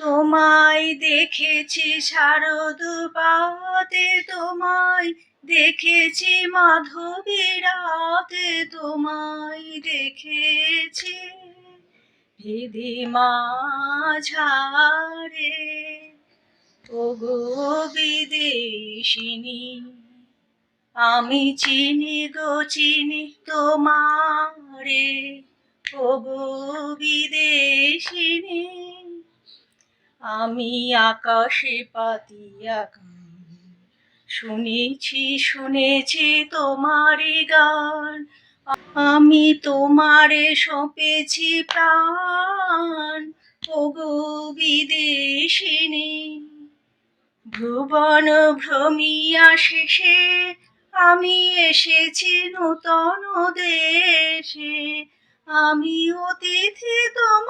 তোমায় দেখেছি শারদ পাতে, তোমায় দেখেছি মাধবী রাতে, তোমায় দেখেছি দিদি মাঝারে। ও গো বিদেশিনী, আমি চিনি গো, চিনি তোমারে। ও গো বিদেশিনী আমি আকাশে পাতিয়া গান। শুনেছি শুনেছি তোমারই গান। আমি তোমারে সঁপেছি প্রাণ। ওগো বিদেশিনী, ভুবন ভ্রমিয়া শেষে আমি এসেছি নূতন দেশে। আমি অতিথি তোমার